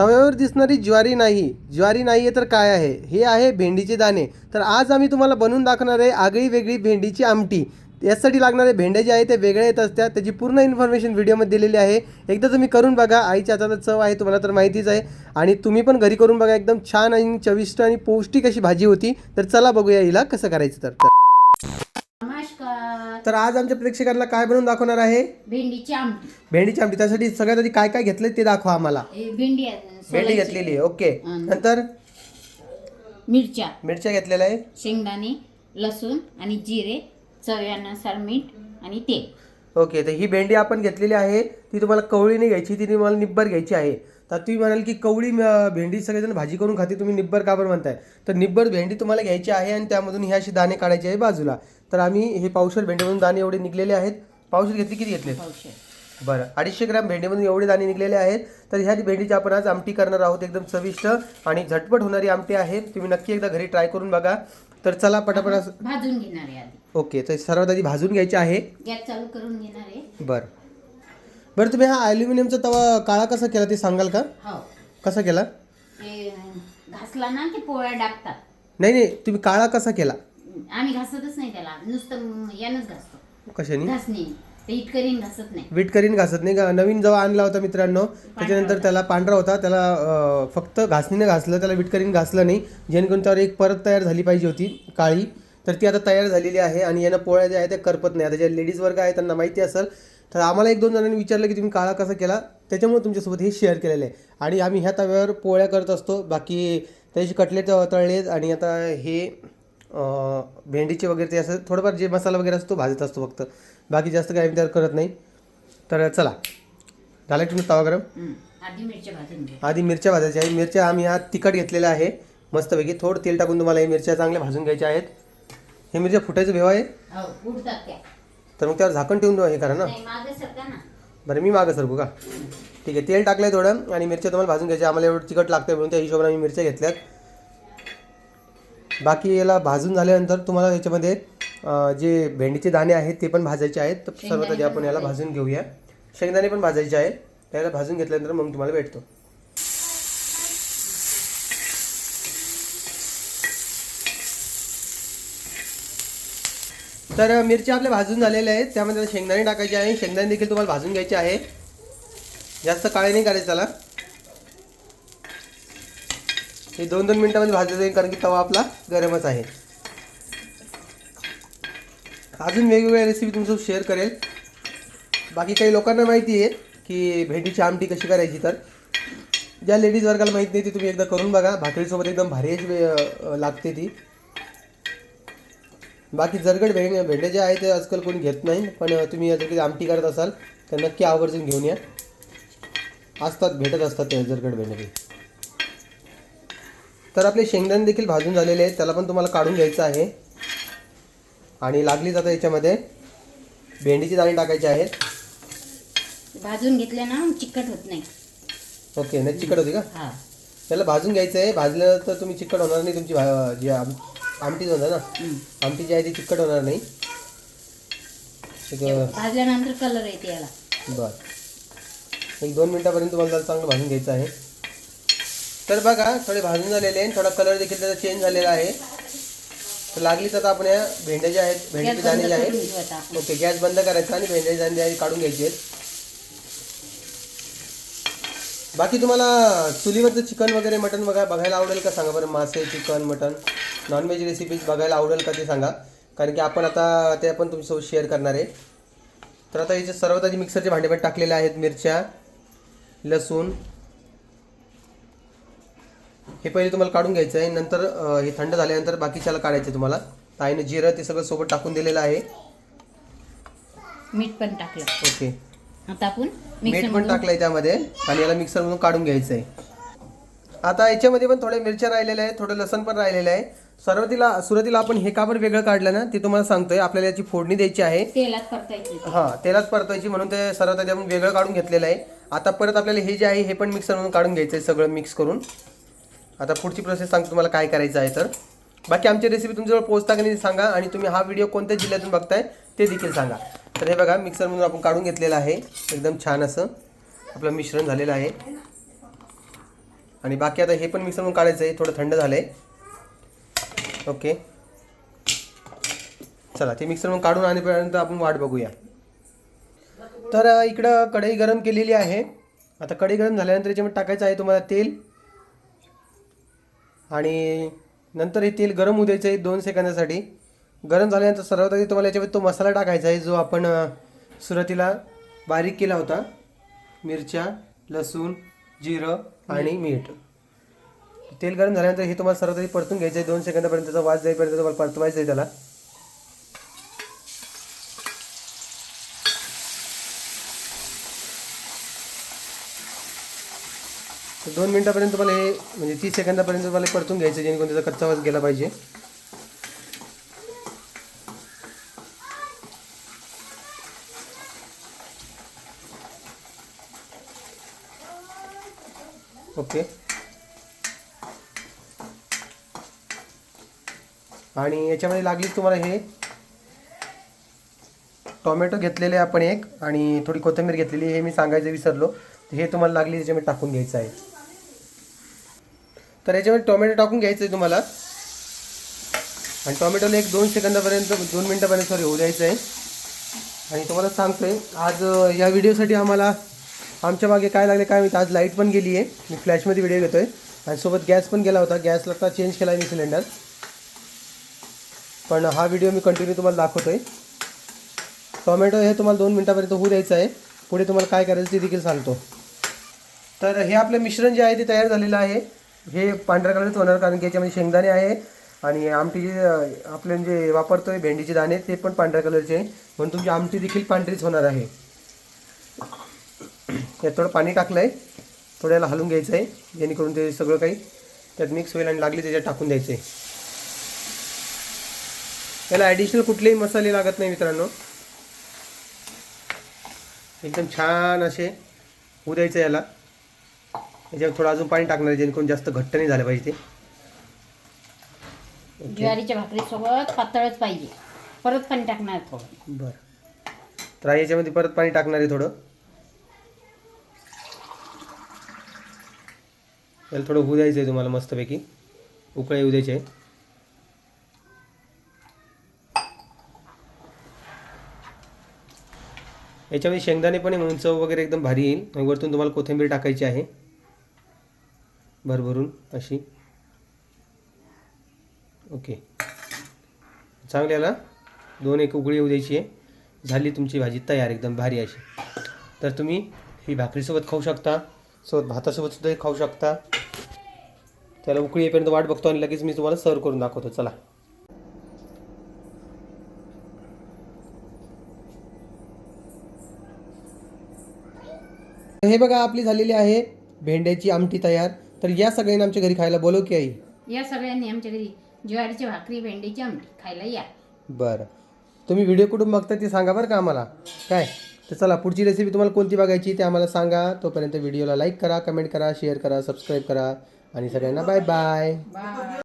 तव्यावर दिसणारी ज्वारी नाही. ज्वारी नाही आहे तर काय आहे? हे आहे भेंडीचे दाणे. तर आज आम्ही तुम्हाला बनवून दाखवणार आहे आगळी वेगळी भेंडीची आमटी. यासाठी लागणारे भेंड्या जे आहे ते वेगळे येत असतात. त्याची पूर्ण इन्फॉर्मेशन व्हिडिओमध्ये दिलेली आहे. एकदा तुम्ही करून बघा. आईच्या हाताला चव आहे तुम्हाला तर माहितीच आहे. आणि तुम्ही पण घरी करून बघा. एकदम छान आणि चविष्ट आणि पौष्टिक अशी भाजी होती. तर चला बघूया हिला कसं करायचं तर. नमस्कार. तर आज आमच्या प्रेक्षकांना काय बनवून दाखवणार आहे? भेंडीची आमटी. भेंडीची आमटी. त्यासाठी सगळ्यात आधी काय काय घेतलं ते दाखवा आम्हाला. भेंडी आहे, भेंडी सोलायची. घेतलेली आहे. ओके. आणि- नंतर? मिरच्या. मिरच्या घेतलेल्या आहे शेंगदाणे लसूण आणि जिरे चव्यानुसार मीठ आणि तेल. ओके तर ही भेंडी आपण घेतलेली आहे. ती तुम्हाला कवळी नाही घ्यायची ती तुम्हाला निब्बर घ्यायची आहे. तर तुम्ही म्हणाल की कवळी अं, भेंडी सगळेजण भाजी करून खाते तुम्ही निब्बर का बरं म्हणताय? तर निब्बर भेंडी तुम्हाला घ्यायची आहे आणि त्यामधून हे असे दाणे काढायचे आहे बाजूला. तर आम्ही हे पावशर भेंडीमधून दाणे एवढे निघलेले आहेत. पावशर घेतली किती घेतले? पावशेर. बरं. अडीचशे ग्रॅम भेंडीमधून एवढे दाणे निघलेले आहेत तर ह्या भेंडीची आपण आज आमटी करणार आहोत. एकदम चविष्ट आणि झटपट होणारी आमटी आहे. तुम्ही नक्की एकदा घरी ट्राय करून बघा. तर चला पटापट असं- भाजून घेणार आहे आधी. ओके तर सर्वात आधी भाजून घ्यायची आहे. गॅस चालू करून घेणार आहे. बरं. बरं तुम्ही हा ॲल्युमिनियमचा तवा काळा कसा केला ते सांगाल का? हो. कसा केला? ते घासला ना की पोळ्या टाकतात नाही नाही तुम्ही काळा कसा केला? आम्ही घासतच नाही त्याला. नुसतं यानंच घासतो. कशाने? घासणी. इटकरीन घासत नाही. वीट करीन घासत नाही. का नवीन जेव्हा आणला होता मित्रांनो. त्याच्यानंतर त्याला पांढरा होता. त्याला अं, फक्त घासणीने घासलं. त्याला विटकरीन घासलं नाही. जेणेकरून त्यावर एक परत तयार झाली पाहिजे होती काळी. तर ती आता तयार झालेली आहे आणि यानं पोळ्या ज्या आहेत त्या करपत नाही. आता ज्या लेडीज वर्ग आहे त्यांना माहिती असेल. तर आम्हाला एक दोन जणांनी विचारलं की तुम्ही काळा कसा केला? त्याच्यामुळे तुमच्यासोबत हे शेअर केलेलं आहे. आणि आम्ही ह्या तव्यावर पोळ्या करत असतो. बाकी त्याचे कटलेट तळलेत आणि आता हे भेंडीचे वगैरे ते असं थोडंफार जे मसाला वगैरे असतो तो भाजत असतो फक्त. बाकी जास्त काही त्यावर करत नाही. तर चला. झालं तुम्ही तवा गरम. आधी मिरच्या भाजून आधी मिरच्या भाजायच्या आहे मिरच्या आम्ही हा तिखट घेतलेल्या आहे. मस्तपैकी थोडं तेल टाकून तुम्हाला हे मिरच्या चांगल्या भाजून घ्यायच्या आहेत. हे मिरच्या फुटायचं भेवा आहे? हो तर मग त्यावर झाकण ठेवून हे करा ना. बरं मी मागं सरकू का? ठीक आहे तेल टाकलं आहे थोडं आणि मिरच्या तुम्हाला भाजून घ्यायच्या. आम्हाला एवढं तिखट लागतं म्हणून त्या हिशोबाने आम्ही मिरच्या घेतल्यात. बाकी याला भाजून झाल्यानंतर तुम्हाला याच्यामध्ये जे भेंडीचे दाणे आहेत ते पण भाजायचे आहेत. तर सर्वात आधी आपण याला भाजून घेऊया. शेंगदाणे पण भाजायचे आहेत. त्याला भाजून घेतल्यानंतर मग तुम्हाला भेटतो. तर मिरच्या आपल्या भाजून झालेल्या आहेत. त्यामध्ये शेंगदाणे टाकायचे आहे. शेंगदाणे देखील तुम्हाला भाजून घ्यायचे आहे. जास्त काळे नाही करायचे त्याला. हे दोन दोन मिनटामध्ये भाजलं जाईल कारण की तवा आपला गरमच आहे. अजून वेगवेगळ्या रेसिपी तुमचं शेअर करेल. बाकी काही लोकांना माहिती आहे की भेंडीची आमटी कशी करायची तर. ज्या लेडीज वर्गाला माहीत नाही ती तुम्ही एकदा करून बघा. भाकरीसोबत एकदम भारी अशी लागते ती. बाकी जरगड भेंड भेंडे जे आहे ते आजकाल कोणी घेत नाही पण तुम्ही जर कधी आमटी करत असाल तर नक्की आवर्जून घेऊन या. असतात भेटत असतात ते जरगड भेंडे. तर आपले शेंगदाणे देखील भाजून झालेले आहेत. त्याला पण तुम्हाला काढून घ्यायचं आहे. आणि लागलीच आता याच्यामध्ये भेंडीचे दाणे टाकायचे आहेत. भाजून घेतल्या ना चिकट होत नाही. ओके नाही चिकट होती का? हा. त्याला भाजून घ्यायचं आहे. भाजलं तर तुम्ही चिकट होणार नाही. तुमची भा- जी आम आमटी होणार ना. आमटी जी आहे ती चिकट होणार नाही. एक भाजल्यानंतर कलर येते याला. बर. एक दोन मिनटापर्यंत तुम्हाला चांगलं भाजून घ्यायचं आहे. तर बघा थोडे भाजून झालेले आहे थोडा कलर देखील त्याचा चेंज झालेला आहे. तर लागलीच आता आपण या भेंड्या ज्या आहेत गॅस दाणे जे आहेत. ओके गॅस बंद करायचा आणि भेंड्याचे दाणे जे आहेत काढून घ्यायचे आहेत. बाकी तुम्हाला चुलीवरचं चिकन वगैरे मटन बघा बघायला आवडेल का सांगा बरं? मासे चिकन मटन नॉनव्हेज रेसिपीज बघायला आवडेल का ते सांगा? कारण की आपण आता ते आपण तुमच्यासोबत शेअर करणार आहे. तर आता याचे सर्वात आधी मिक्सरचे भांडे पण टाकलेले आहेत मिरच्या लसूण हे पहिले तुम्हाला काढून घ्यायचं आहे. नंतर हे थंड झाल्यानंतर बाकीच्याला काढायचं आहे तुम्हाला. ताईनं जिरं ते सगळं सोबत टाकून दिलेलं आहे. मीठ पण टाकलं. ओके. आता आपण मीठ मिक्सर पण टाकलंय त्यामध्ये. आणि याला मिक्सरमधून काढून घ्यायचं आहे. आता याच्यामध्ये पण थोड्या मिरच्या राहिलेल्या आहेत थोडं लसण पण राहिलेलं आहे. सुरुवातीला सुरुवातीला आपण हे का बरं वेगळं काढलं ना ते तुम्हाला सांगतोय. आपल्याला याची फोडणी द्यायची आहे. तेलात परतायची. हां तेलाच परतायची म्हणून ते सर्वात आधी आपण वेगळं काढून घेतलेलं आहे. आता परत आपल्याला हे जे आहे हे पण मिक्सरमधून काढून घ्यायचं आहे सगळं मिक्स करून. आता पुढची प्रोसेस सांगतो तुम्हाला काय करायचं आहे तर. बाकी आमची रेसिपी तुमच्याजवळ पोहोचता की नाही सांगा आणि तुम्ही हा व्हिडिओ कोणत्या जिल्ह्यातून बघताय ते देखील सांगा. तर हे बघा मिक्सरमधून आपण काढून घेतलेलं आहे. एकदम छान असं आपलं मिश्रण झालेलं आहे. आणि बाकी आता हे पण मिक्सर म्हणून काढायचं आहे. थोडं थंड झालं आहे ओके चला ते मिक्सर म्हणून काढून आणेपर्यंत आपण वाट बघूया. तर इकडं कढई गरम केलेली आहे. आता कढई गरम झाल्यानंतर याच्यामध्ये टाकायचं आहे तुम्हाला तेल. आणि नंतर हे तेल गरम होऊ द्यायचं आहे दोन सेकंदासाठी. गरम झाल्यानंतर सर्वात आधी तुम्हाला याच्यामध्ये तो मसाला टाकायचा आहे जो आपण सुरुवातीला बारीक केला होता. मिरच्या लसूण जिरं आणि मीठ. तेल गरम झाल्यानंतर हे तुम्हाला सर्वात आधी परतून घ्यायचं आहे. दोन सेकंदापर्यंत वाज जाईपर्यंत तुम्हाला परतवायचं आहे त्याला. तर दोन मिनटापर्यंत तुम्हाला हे म्हणजे तीस सेकंदापर्यंत तुम्हाला परतून घ्यायचं जेणेकरून त्याचा कच्चा वास गेला पाहिजे. ओके. आणि याच्यामध्ये लागली तुम्हाला हे टोमॅटो घेतलेले आपण एक आणि थोडी कोथिंबीर घेतलेली हे मी सांगायचं विसरलो. हे तुम्हाला लागली त्याच्यामध्ये टाकून घ्यायचं आहे. तर याच्यामध्ये टोमॅटो टाकून घ्यायचं आहे तुम्हाला. आणि टोमॅटोला एक दोन सेकंदापर्यंत दोन मिनटापर्यंत सॉरी होऊ द्यायचं आहे. आणि तुम्हाला सांगतो आहे आज या व्हिडिओसाठी आम्हाला आमच्या मागे काय लागले काय माहिती आज लाइट पण गेली आहे मी फ्लॅशमध्ये व्हिडिओ घेतो आहे आणि सोबत गॅस पण गेला होता. गॅसला आता चेंज केला आहे मी सिलेंडर. पण हा व्हिडिओ मी कंटिन्यू तुम्हाला दाखवतोय. टोमॅटो हे तुम्हाला दोन मिनटापर्यंत होऊ द्यायचं आहे. पुढे तुम्हाला काय करायचं ते देखील सांगतो. तर हे आपलं मिश्रण जे आहे ते तयार झालेलं आहे. हे पांढऱ्या कलरच होणार कारण की याच्यामध्ये शेंगदाणे आहे आणि आमटी जे आपण जे जे वापरतोय भेंडीचे दाणे ते पण पांढऱ्या कलरचे आहे. म्हणून तुमची आमटी देखील पांढरीच होणार आहे. यात थोडं पाणी टाकलं आहे थोडं याला हलवून घ्यायचं आहे. जेणेकरून ते सगळं काही त्यात मिक्स होईल आणि लागली त्याच्यात टाकून द्यायचं. आहे याला ॲडिशनल कुठलेही मसाले लागत नाही मित्रांनो. एकदम छान असे होऊ द्यायचं याला. याच्यावर थोडं अजून पाणी टाकणार आहे जेणेकरून जास्त घट्ट नाही झालं पाहिजे ते. ज्वारीच्या भाकरीसोबत पातळच पाहिजे. परत पाणी टाकणार थोडं. बरं. तर याच्यामध्ये परत पाणी टाकणार आहे थोडं. याला थोडं होऊ द्यायचं आहे तुम्हाला मस्तपैकी. उकळे येऊ द्यायचे आहे. याच्यामध्ये शेंगदाणे पण म्हणून चव वगैरे एकदम भारी येईल. आणि वरतून तुम्हाला कोथिंबीर टाकायची आहे. भरभरून अशी. ओके. चांगली याला दोन एक उकळी येऊ द्यायची आहे. झाली तुमची भाजी तयार एकदम भारी अशी. तर तुम्ही ही भाकरीसोबत खाऊ शकता सोबत भातासोबत सुद्धा हे खाऊ शकता. त्याला उकळी येईपर्यंत वाट बघतो आणि लगेच मी तुम्हाला सर्व करून दाखवतो. चला. हे बघा आपली झालेली आहे भेंड्याची आमटी तयार. तर या सगळ्यांना आमच्या घरी खायला बोलव की आई. या सगळ्यांनी आमच्या घरी ज्वारीची भाकरी भेंडीची आमटी खायला या. बरं. तुम्ही व्हिडिओ कुठून बघता ते सांगा बरं का आम्हाला? काय? तर चला पुढची रेसिपी तुम्हाला कोणती बघायची ते आम्हाला सांगा. तोपर्यंत व्हिडिओला लाईक करा कमेंट करा शेअर करा सबस्क्राईब करा. आणि सगळ्यांना बाय बाय बाय